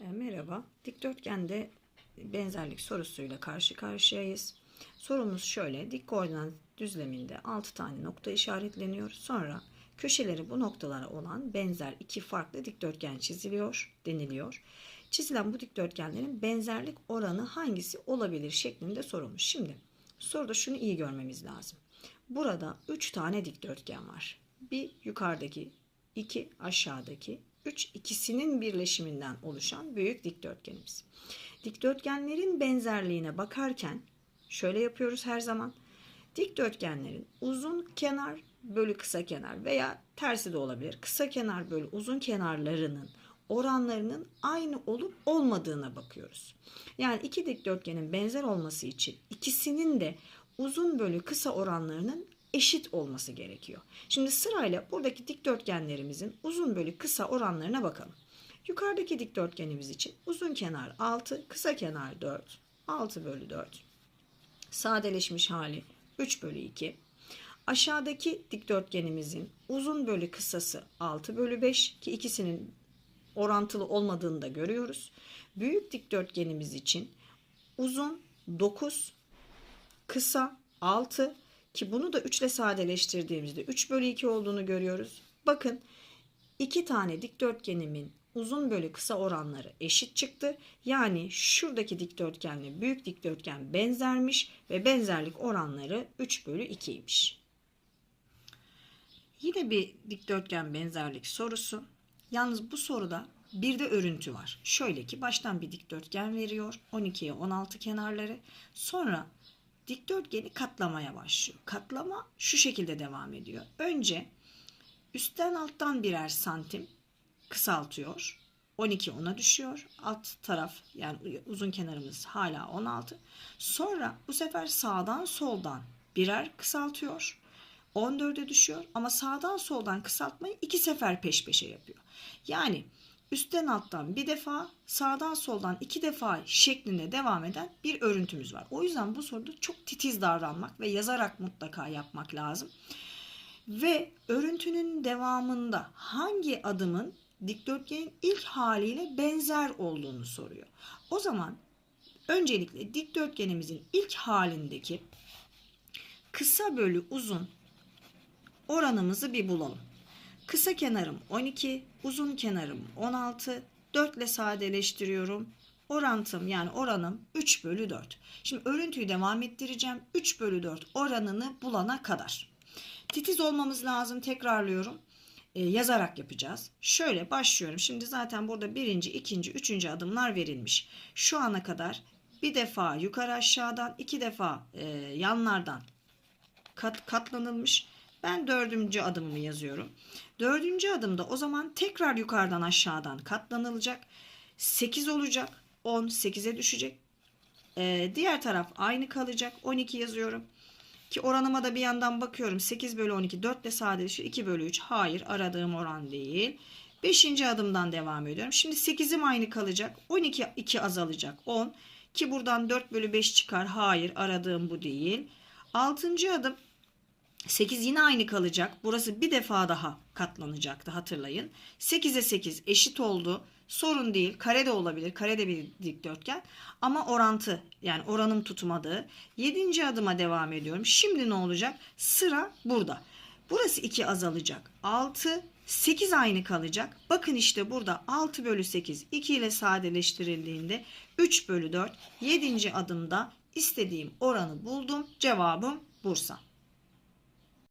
E, Merhaba. Dikdörtgende benzerlik sorusuyla karşı karşıyayız. Sorumuz şöyle. Dik koordinat düzleminde 6 tane nokta işaretleniyor. Sonra köşeleri bu noktalara olan benzer iki farklı dikdörtgen çiziliyor deniliyor. Çizilen bu dikdörtgenlerin benzerlik oranı hangisi olabilir şeklinde sorulmuş. Şimdi soruda şunu iyi görmemiz lazım. Burada 3 tane dikdörtgen var. Bir yukarıdaki, iki aşağıdaki, üç ikisinin birleşiminden oluşan büyük dikdörtgenimiz. Dikdörtgenlerin benzerliğine bakarken şöyle yapıyoruz her zaman. Dikdörtgenlerin uzun kenar bölü kısa kenar veya tersi de olabilir. Kısa kenar bölü uzun kenarlarının oranlarının aynı olup olmadığına bakıyoruz. Yani iki dikdörtgenin benzer olması için ikisinin de uzun bölü kısa oranlarının eşit olması gerekiyor. Şimdi sırayla buradaki dikdörtgenlerimizin uzun bölü kısa oranlarına bakalım. Yukarıdaki dikdörtgenimiz için uzun kenar 6, kısa kenar 4, 6 bölü 4. Sadeleşmiş hali 3 bölü 2. Aşağıdaki dikdörtgenimizin uzun bölü kısası 6 bölü 5 ki ikisinin orantılı olmadığını da görüyoruz. Büyük dikdörtgenimiz için uzun 9, kısa 6 ki bunu da 3 ile sadeleştirdiğimizde 3 bölü 2 olduğunu görüyoruz. Bakın iki tane dikdörtgenimin uzun bölü kısa oranları eşit çıktı. Yani şuradaki dikdörtgenle büyük dikdörtgen benzermiş ve benzerlik oranları 3 bölü 2'ymiş. Yine bir dikdörtgen benzerlik sorusu. Yalnız bu soruda bir de örüntü var. Şöyle ki baştan bir dikdörtgen veriyor. 12'ye 16 kenarları. Sonra dikdörtgeni katlamaya başlıyor. Katlama şu şekilde devam ediyor. Önce üstten alttan birer santim kısaltıyor. 12 ona düşüyor. Alt taraf yani uzun kenarımız hala 16. Sonra bu sefer sağdan soldan birer kısaltıyor. 14'e düşüyor ama sağdan soldan kısaltmayı iki sefer peş peşe yapıyor. Yani üstten alttan bir defa, sağdan soldan iki defa şeklinde devam eden bir örüntümüz var. O yüzden bu soruda çok titiz davranmak ve yazarak mutlaka yapmak lazım. Ve örüntünün devamında hangi adımın dikdörtgenin ilk haliyle benzer olduğunu soruyor. O zaman öncelikle dikdörtgenimizin ilk halindeki kısa bölü uzun oranımızı bir bulalım. Kısa kenarım 12, uzun kenarım 16. 4 ile sadeleştiriyorum. Orantım yani oranım 3 bölü 4. Şimdi örüntüyü devam ettireceğim. 3 bölü 4 oranını bulana kadar. Titiz olmamız lazım. Tekrarlıyorum. Ee, yazarak yapacağız. Şöyle başlıyorum. Şimdi zaten burada birinci, ikinci, üçüncü adımlar verilmiş. Şu ana kadar bir defa yukarı aşağıdan, iki defa e, yanlardan kat, katlanılmış. Ben dördüncü adımımı yazıyorum. Dördüncü adımda o zaman tekrar yukarıdan aşağıdan katlanılacak. 8 olacak. 10 8'e düşecek. Ee, diğer taraf aynı kalacak. 12 yazıyorum. Ki oranıma da bir yandan bakıyorum. 8 bölü 12 4 ile sadeleşiyor. 2 bölü 3 hayır aradığım oran değil. 5. adımdan devam ediyorum. Şimdi 8'im aynı kalacak. 12 2 azalacak. 10 ki buradan 4 bölü 5 çıkar. Hayır aradığım bu değil. 6. adım 8 yine aynı kalacak. Burası bir defa daha katlanacaktı hatırlayın. 8'e 8 eşit oldu. Sorun değil. Kare de olabilir. Kare de bir dikdörtgen. Ama orantı yani oranım tutmadı. 7. adıma devam ediyorum. Şimdi ne olacak? Sıra burada. Burası 2 azalacak. 6 8 aynı kalacak. Bakın işte burada 6 bölü 8 2 ile sadeleştirildiğinde 3 bölü 4 7. adımda istediğim oranı buldum. Cevabım Bursa.